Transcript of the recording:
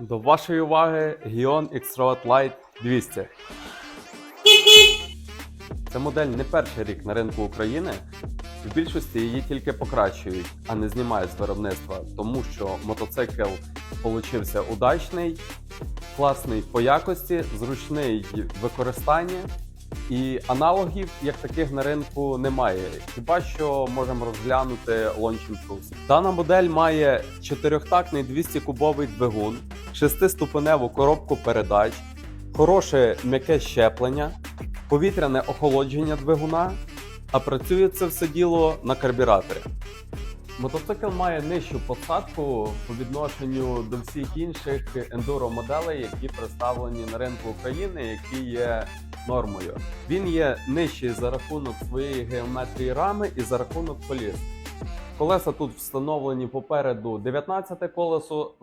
До вашої уваги Gion X-Road Lite 200. Ця модель не перший рік на ринку України. В більшості її тільки покращують, а не знімають з виробництва, тому що мотоцикл получився удачний, класний по якості, зручний в використанні. І аналогів як таких на ринку немає. Хіба що можемо розглянути Launching Tools. Дана модель має чотирьохтактний 200-кубовий двигун, шестиступеневу коробку передач, хороше м'яке щеплення, повітряне охолодження двигуна, а працює це все діло на карбюраторі. Мотоцикл має нижчу посадку по відношенню до всіх інших ендуро моделей, які представлені на ринку України, які є нормою. Він є нижчий за рахунок своєї геометрії рами і за рахунок коліс. Колеса тут встановлені попереду 19 колесо,